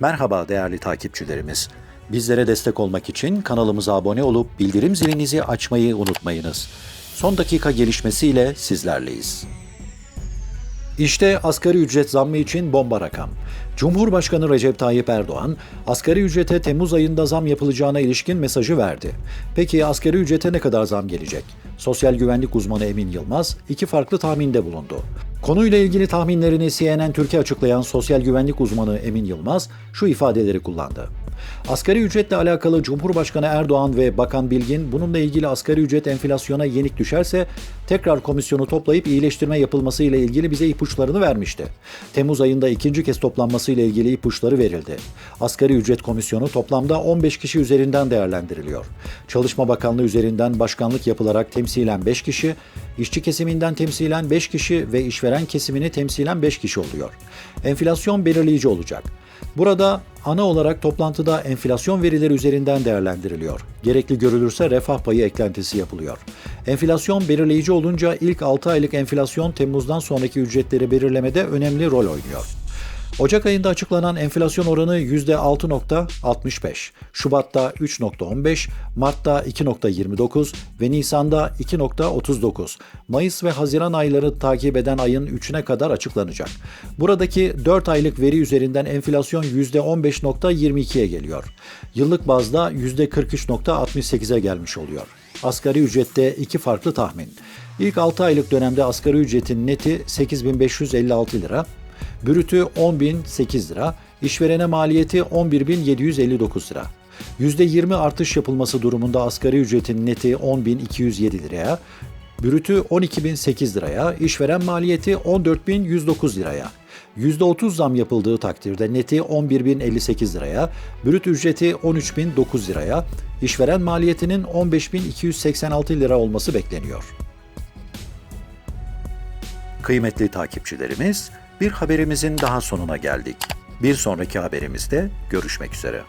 Merhaba değerli takipçilerimiz. Bizlere destek olmak için kanalımıza abone olup bildirim zilinizi açmayı unutmayınız. Son dakika gelişmesiyle sizlerleyiz. İşte asgari ücret zammı için bomba rakam. Cumhurbaşkanı Recep Tayyip Erdoğan, asgari ücrete Temmuz ayında zam yapılacağına ilişkin mesajı verdi. Peki asgari ücrete ne kadar zam gelecek? Sosyal güvenlik uzmanı Emin Yılmaz iki farklı tahminde bulundu. Konuyla ilgili tahminlerini CNN Türkiye açıklayan sosyal güvenlik uzmanı Emin Yılmaz şu ifadeleri kullandı. Asgari ücretle alakalı Cumhurbaşkanı Erdoğan ve Bakan Bilgin bununla ilgili asgari ücret enflasyona yenik düşerse tekrar komisyonu toplayıp iyileştirme yapılması ile ilgili bize ipuçlarını vermişti. Temmuz ayında ikinci kez toplanması ile ilgili ipuçları verildi. Asgari ücret komisyonu toplamda 15 kişi üzerinden değerlendiriliyor. Çalışma Bakanlığı üzerinden başkanlık yapılarak temsilen 5 kişi, işçi kesiminden temsilen 5 kişi ve işveren kesimini temsilen 5 kişi oluyor. Enflasyon belirleyici olacak. Burada ana olarak toplantıda enflasyon verileri üzerinden değerlendiriliyor. Gerekli görülürse refah payı eklentisi yapılıyor. Enflasyon belirleyici olunca ilk 6 aylık enflasyon Temmuz'dan sonraki ücretleri belirlemede önemli rol oynuyor. Ocak ayında açıklanan enflasyon oranı %6.65, Şubat'ta 3.15, Mart'ta 2.29 ve Nisan'da 2.39. Mayıs ve Haziran ayları takip eden ayın 3'üne kadar açıklanacak. Buradaki 4 aylık veri üzerinden enflasyon %15.22'ye geliyor. Yıllık bazda %43.68'e gelmiş oluyor. Asgari ücrette iki farklı tahmin. İlk 6 aylık dönemde asgari ücretin neti 8556 lira, Brütü 10.008 lira, işverene maliyeti 11.759 lira. %20 artış yapılması durumunda asgari ücretin neti 10.207 liraya, brütü 12.008 liraya, işveren maliyeti 14.109 liraya. %30 zam yapıldığı takdirde neti 11.058 liraya, brüt ücreti 13.009 liraya, işveren maliyetinin 15.286 lira olması bekleniyor. Kıymetli takipçilerimiz, bir haberimizin daha sonuna geldik. Bir sonraki haberimizde görüşmek üzere.